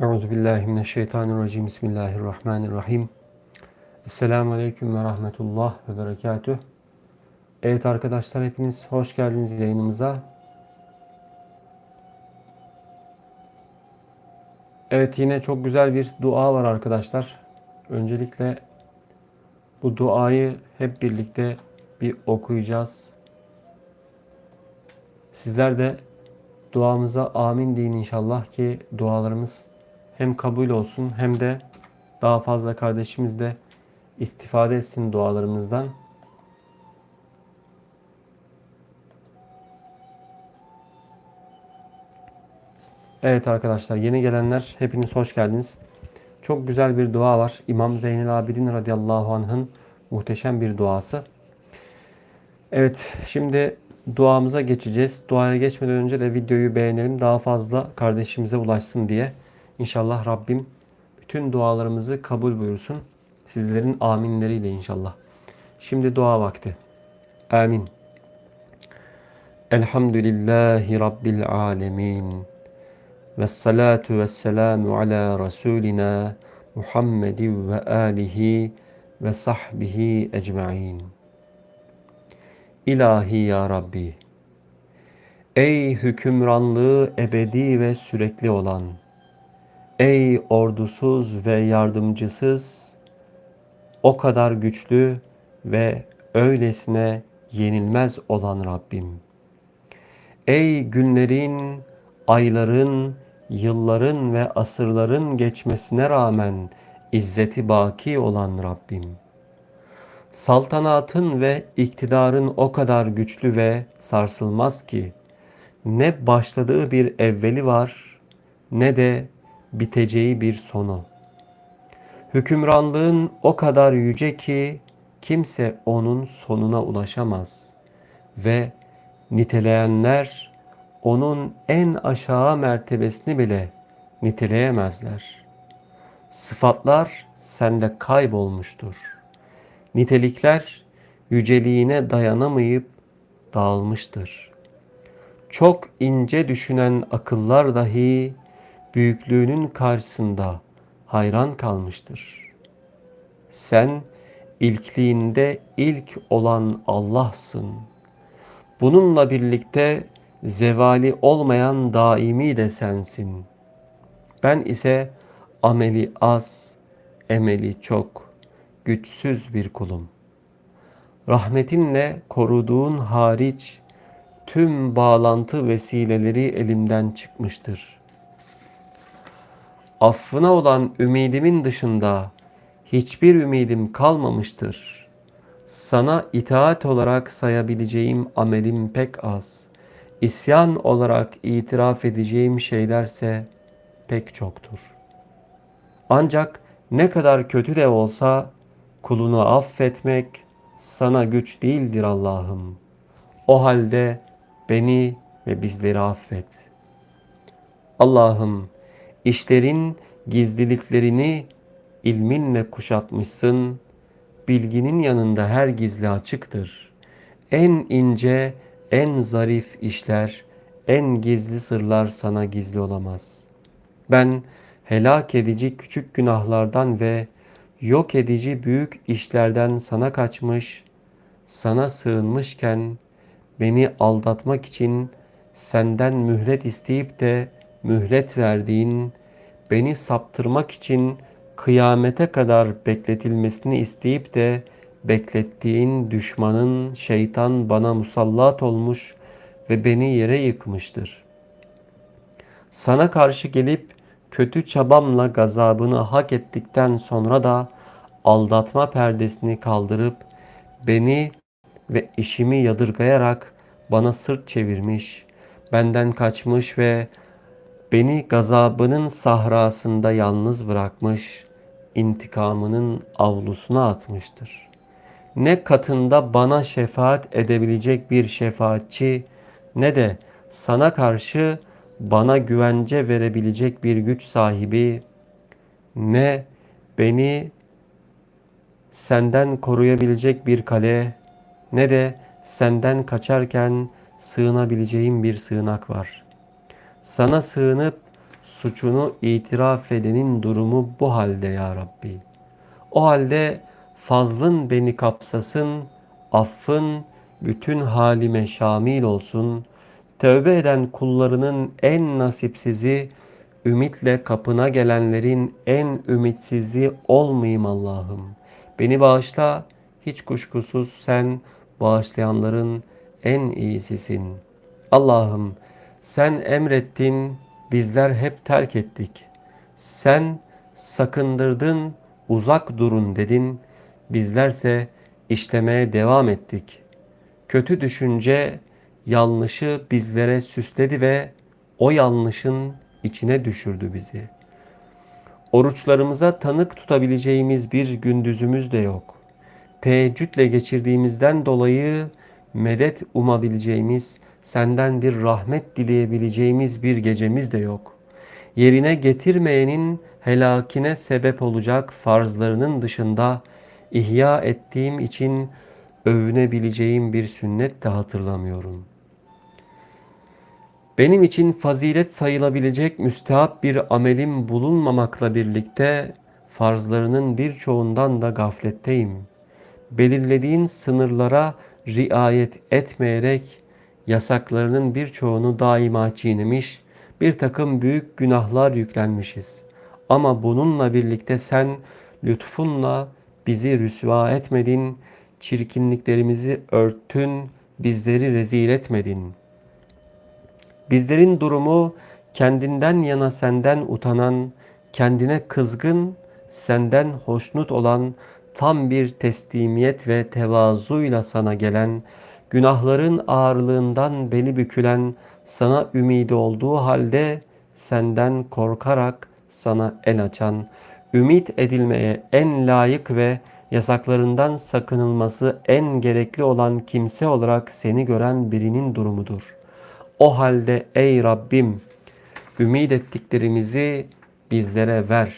Euzu billahi mineşşeytanirracim. Bismillahirrahmanirrahim. Esselamu aleyküm ve rahmetullah ve berekatüh. Evet arkadaşlar hepiniz hoş geldiniz yayınımıza. Evet yine çok güzel bir dua var arkadaşlar. Öncelikle bu duayı hep birlikte bir okuyacağız. Sizler de duamıza amin deyin inşallah ki dualarımız hem kabul olsun hem de daha fazla kardeşimiz de istifade etsin dualarımızdan. Evet arkadaşlar yeni gelenler hepiniz hoş geldiniz. Çok güzel bir dua var. İmam Zeynel Abidin radıyallahu anh'ın muhteşem bir duası. Evet şimdi duamıza geçeceğiz. Duaya geçmeden önce de videoyu beğenelim. Daha fazla kardeşimize ulaşsın diye. İnşallah Rabbim bütün dualarımızı kabul buyursun. Sizlerin aminleriyle inşallah. Şimdi dua vakti. Amin. Elhamdülillahi Rabbil alemin. Ve salatu ve selamu ala Resulina Muhammedin ve alihi ve sahbihi ecma'in. İlahi ya Rabbi. Ey hükümranlığı ebedi ve sürekli olan. Ey ordusuz ve yardımcısız, o kadar güçlü ve öylesine yenilmez olan Rabbim. Ey günlerin, ayların, yılların ve asırların geçmesine rağmen izzeti baki olan Rabbim. Saltanatın ve iktidarın o kadar güçlü ve sarsılmaz ki ne başladığı bir evveli var ne de biteceği bir sonu. Hükümranlığın o kadar yüce ki kimse onun sonuna ulaşamaz ve niteleyenler onun en aşağı mertebesini bile niteleyemezler. Sıfatlar sende kaybolmuştur. Nitelikler yüceliğine dayanamayıp dağılmıştır. Çok ince düşünen akıllar dahi büyüklüğünün karşısında hayran kalmıştır. Sen ilkliğinde ilk olan Allah'sın. Bununla birlikte zevali olmayan daimi de sensin. Ben ise ameli az, emeli çok, güçsüz bir kulum. Rahmetinle koruduğun hariç tüm bağlantı vesileleri elimden çıkmıştır.'' Affına olan ümidimin dışında hiçbir ümidim kalmamıştır. Sana itaat olarak sayabileceğim amelim pek az. İsyan olarak itiraf edeceğim şeylerse pek çoktur. Ancak ne kadar kötü de olsa kulunu affetmek sana güç değildir Allah'ım. O halde beni ve bizleri affet. Allah'ım İşlerin gizliliklerini ilminle kuşatmışsın. Bilginin yanında her gizli açıktır. En ince, en zarif işler, en gizli sırlar sana gizli olamaz. Ben helak edici küçük günahlardan ve yok edici büyük işlerden sana kaçmış, sana sığınmışken beni aldatmak için senden mühlet isteyip de mühlet verdiğin, beni saptırmak için kıyamete kadar bekletilmesini isteyip de beklettiğin düşmanın şeytan bana musallat olmuş ve beni yere yıkmıştır. Sana karşı gelip kötü çabamla gazabını hak ettikten sonra da aldatma perdesini kaldırıp beni ve işimi yadırgayarak bana sırt çevirmiş, benden kaçmış ve Beni gazabının sahrasında yalnız bırakmış, intikamının avlusuna atmıştır. Ne katında bana şefaat edebilecek bir şefaatçi ne de sana karşı bana güvence verebilecek bir güç sahibi ne beni senden koruyabilecek bir kale ne de senden kaçarken sığınabileceğim bir sığınak var.'' Sana sığınıp suçunu itiraf edenin durumu bu halde ya Rabbi. O halde fazlın beni kapsasın, affın bütün halime şamil olsun. Tövbe eden kullarının en nasipsizi, ümitle kapına gelenlerin en ümitsizi olmayayım Allah'ım. Beni bağışla, hiç kuşkusuz sen bağışlayanların en iyisisin. Allah'ım sen emrettin, bizler hep terk ettik. Sen sakındırdın, uzak durun dedin. Bizlerse işlemeye devam ettik. Kötü düşünce yanlışı bizlere süsledi ve o yanlışın içine düşürdü bizi. Oruçlarımıza tanık tutabileceğimiz bir gündüzümüz de yok. Teheccüdle geçirdiğimizden dolayı medet umabileceğimiz, senden bir rahmet dileyebileceğimiz bir gecemiz de yok. Yerine getirmeyenin helakine sebep olacak farzlarının dışında ihya ettiğim için övünebileceğim bir sünnet de hatırlamıyorum. Benim için fazilet sayılabilecek müstehap bir amelim bulunmamakla birlikte farzlarının birçoğundan da gafletteyim. Belirlediğin sınırlara riayet etmeyerek yasaklarının birçoğunu daima çiğnemiş, bir takım büyük günahlar yüklenmişiz. Ama bununla birlikte sen lütfunla bizi rüsva etmedin, çirkinliklerimizi örttün, bizleri rezil etmedin. Bizlerin durumu kendinden yana senden utanan, kendine kızgın, senden hoşnut olan tam bir teslimiyet ve tevazuyla sana gelen, günahların ağırlığından beli bükülen, sana ümidi olduğu halde senden korkarak sana el açan, ümit edilmeye en layık ve yasaklarından sakınılması en gerekli olan kimse olarak seni gören birinin durumudur. O halde ey Rabbim ümit ettiklerimizi bizlere ver.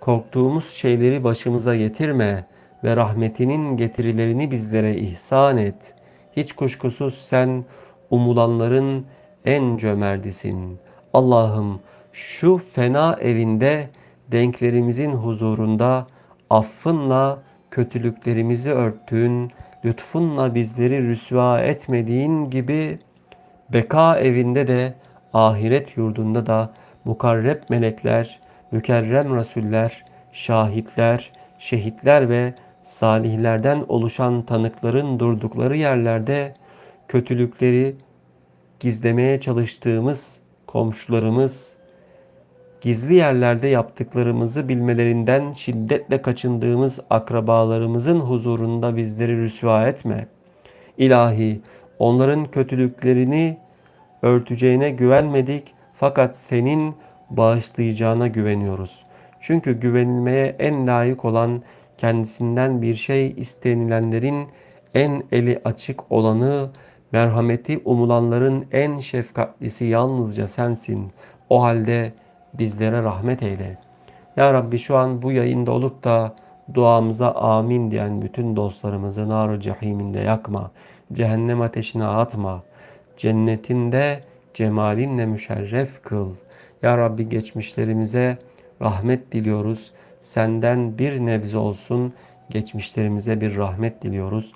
Korktuğumuz şeyleri başımıza getirme ve rahmetinin getirilerini bizlere ihsan et. Hiç kuşkusuz sen umulanların en cömerdisin. Allah'ım şu fena evinde denklerimizin huzurunda affınla kötülüklerimizi örttüğün, lütfunla bizleri rüsva etmediğin gibi beka evinde de ahiret yurdunda da mukarreb melekler, mükerrem rasuller, şahitler, şehitler ve salihlerden oluşan tanıkların durdukları yerlerde kötülükleri gizlemeye çalıştığımız komşularımız, gizli yerlerde yaptıklarımızı bilmelerinden şiddetle kaçındığımız akrabalarımızın huzurunda bizleri rüsva etme. İlahi, onların kötülüklerini örteceğine güvenmedik fakat senin bağışlayacağına güveniyoruz. Çünkü güvenilmeye en layık olan kendisinden bir şey istenilenlerin en eli açık olanı, merhameti umulanların en şefkatlisi yalnızca sensin. O halde bizlere rahmet eyle. Ya Rabbi şu an bu yayında olup da duamıza amin diyen bütün dostlarımızı nar cehiminde yakma. Cehennem ateşine atma. Cennetinde cemalinle müşerref kıl. Ya Rabbi geçmişlerimize rahmet diliyoruz. Senden bir nebze olsun geçmişlerimize bir rahmet diliyoruz.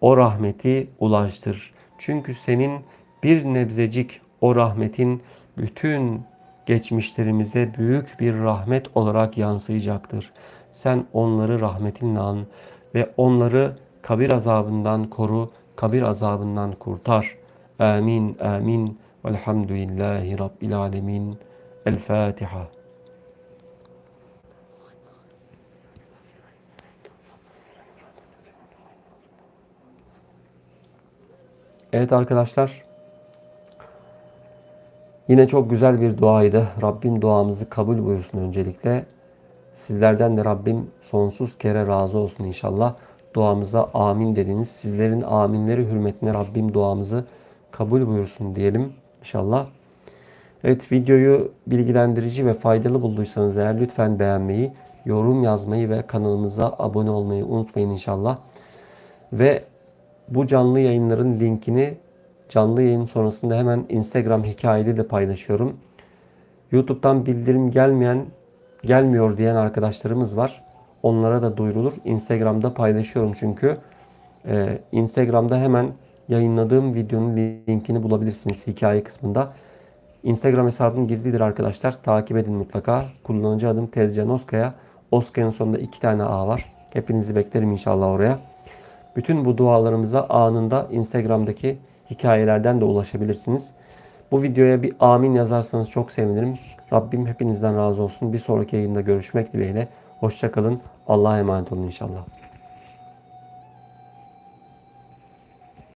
O rahmeti ulaştır. Çünkü senin bir nebzecik o rahmetin bütün geçmişlerimize büyük bir rahmet olarak yansıyacaktır. Sen onları rahmetinle an ve onları kabir azabından koru, kabir azabından kurtar. Amin, amin. Velhamdülillahi Rabbil alemin. El Fatiha. Evet arkadaşlar. Yine çok güzel bir duaydı. Rabbim duamızı kabul buyursun öncelikle. Sizlerden de Rabbim sonsuz kere razı olsun inşallah. Duamıza amin dediniz. Sizlerin aminleri hürmetine Rabbim duamızı kabul buyursun diyelim inşallah. Evet videoyu bilgilendirici ve faydalı bulduysanız eğer lütfen beğenmeyi, yorum yazmayı ve kanalımıza abone olmayı unutmayın inşallah. Ve bu canlı yayınların linkini canlı yayın sonrasında hemen Instagram hikayede de paylaşıyorum. YouTube'dan bildirim gelmeyen gelmiyor diyen arkadaşlarımız var. Onlara da duyurulur. Instagram'da paylaşıyorum çünkü. Ee, Instagram'da hemen yayınladığım videonun linkini bulabilirsiniz hikaye kısmında. Instagram hesabım gizlidir arkadaşlar. Takip edin mutlaka. Kullanıcı adım Tezcan Oskaya. Oskaya'nın sonunda iki tane A var. Hepinizi beklerim inşallah oraya. Bütün bu dualarımıza anında Instagram'daki hikayelerden de ulaşabilirsiniz. Bu videoya bir amin yazarsanız çok sevinirim. Rabbim hepinizden razı olsun. Bir sonraki yayında görüşmek dileğiyle. Hoşçakalın. Allah'a emanet olun inşallah.